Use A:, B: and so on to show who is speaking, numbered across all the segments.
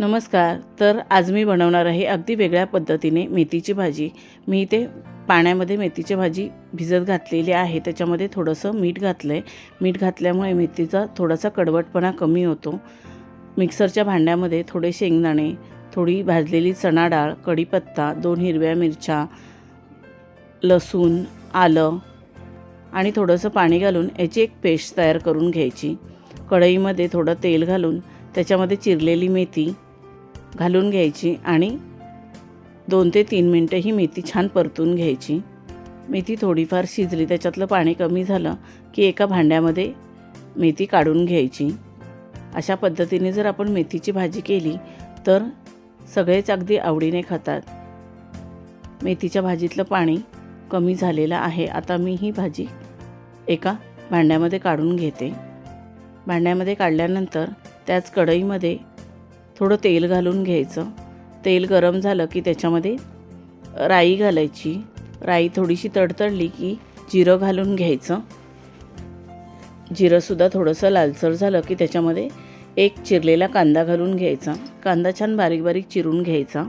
A: नमस्कार. तर आज मी बनवणार आहे अगदी वेगळ्या पद्धतीने मेथीची भाजी. मी इथे पाण्यामध्ये मेथीची भाजी भिजत घातलेली आहे. त्याच्यामध्ये थोडंसं मीठ घातलं आहे मीठ घातल्यामुळे मेथीचा थोडासा कडवटपणा कमी होतो. मिक्सरच्या भांड्यामध्ये थोडे शेंगदाणे थोडी भाजलेली चणा डाळ कढीपत्ता दोन हिरव्या मिरच्या लसूण आलं आणि थोडंसं पाणी घालून याची एक पेस्ट तयार करून घ्यायची. कढईमध्ये थोडं तेल घालून त्याच्यामध्ये चिरलेली मेथी घालून घ्यायची आणि दोन ते तीन मिनटं ही मेथी छान परतून घ्यायची. मेथी थोडीफार शिजली त्याच्यातलं पाणी कमी झालं की एका भांड्यामध्ये मेथी काढून घ्यायची. अशा पद्धतीने जर आपण मेथीची भाजी केली तर सगळेच अगदी आवडीने खातात. मेथीच्या भाजीतलं पाणी कमी झालेलं आहे. आता मी ही भाजी एका भांड्यामध्ये काढून घेते. भांड्यामध्ये काढल्यानंतर त्याच कढईमध्ये थोडं तेल घालून घ्यायचं. तेल गरम झालं की त्याच्यामध्ये राई घालायची. राई थोडीशी तडतडली की जिरं घालून घ्यायचं. जिरंसुद्धा थोडंसं लालसर झालं की त्याच्यामध्ये एक चिरलेला कांदा घालून घ्यायचा. कांदा छान बारीक बारीक चिरून घ्यायचा.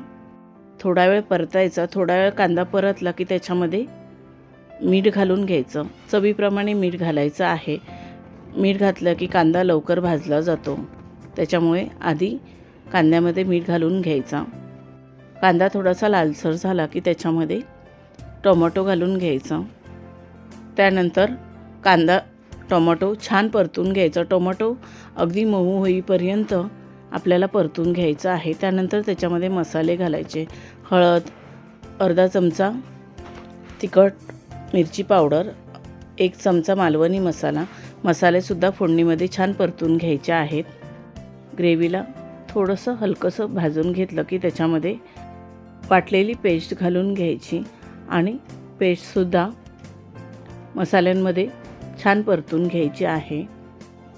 A: थोडा वेळ परतायचा. थोडा वेळ कांदा परतला की त्याच्यामध्ये मीठ घालून घ्यायचं. चवीप्रमाणे मीठ घालायचं आहे. मीठ घातलं की कांदा लवकर भाजला जातो. त्याच्यामुळे आधी कांद्यामध्ये मीठ घालून घ्यायचा. कांदा थोडासा लालसर झाला की त्याच्यामध्ये टोमॅटो घालून घ्यायचं. त्यानंतर कांदा टोमॅटो छान परतून घ्यायचा. टोमॅटो अगदी मऊ होईपर्यंत आपल्याला परतून घ्यायचं आहे. त्यानंतर त्याच्यामध्ये मसाले घालायचे. हळद अर्धा चमचा तिखट मिरची पावडर एक चमचा मालवणी मसाला. मसालेसुद्धा फोडणीमध्ये छान परतून घ्यायचे आहेत. ग्रेव्हीला थोडंसं हलकंसं भाजून घेतलं की त्याच्यामध्ये वाटलेली पेस्ट घालून घ्यायची आणि पेस्टसुद्धा मसाल्यांमध्ये छान परतून घ्यायची आहे.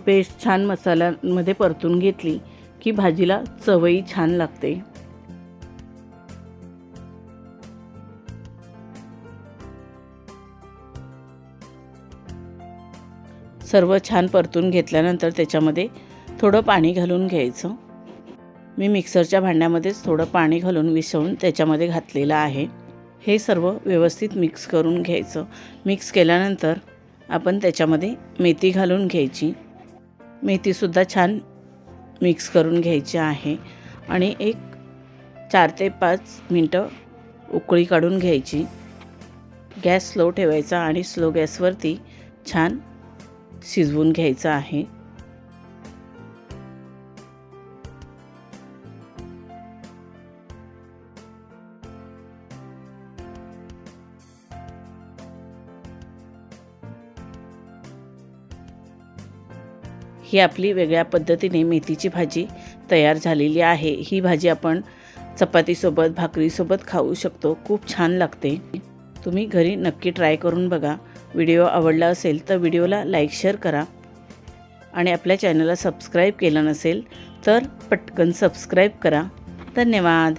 A: पेस्ट छान मसाल्यांमध्ये परतून घेतली की भाजीला चवई छान लागते. सर्व छान परतून घेतल्यानंतर त्याच्यामध्ये थोडं पाणी घालून घ्यायचं. मी मिक्सरच्या भांड्यामध्येच थोडं पाणी घालून विसळून त्याच्यामध्ये घातलेलं आहे. हे सर्व व्यवस्थित मिक्स करून घ्यायचं. मिक्स केल्यानंतर आपण त्याच्यामध्ये मेथी घालून घ्यायची. मेथीसुद्धा छान मिक्स करून घ्यायची आहे आणि एक चार ते पाच मिनटं उकळी काढून घ्यायची. गॅस स्लो ठेवायचा आणि स्लो गॅसवरती छान शिजवून घ्यायचं आहे. ही आपली वेगळ्या पद्धतीने मेथीची भाजी तयार झालेली आहे. ही भाजी आपण चपातीसोबत भाकरीसोबत खाऊ शकतो. खूप छान लागते. तुम्ही घरी नक्की ट्राय करून बघा. व्हिडिओ आवडला असेल तर व्हिडिओला लाईक शेअर करा. आणि आपल्या चॅनलला सबस्क्राईब केलं नसेल तर पटकन सबस्क्राईब करा. धन्यवाद.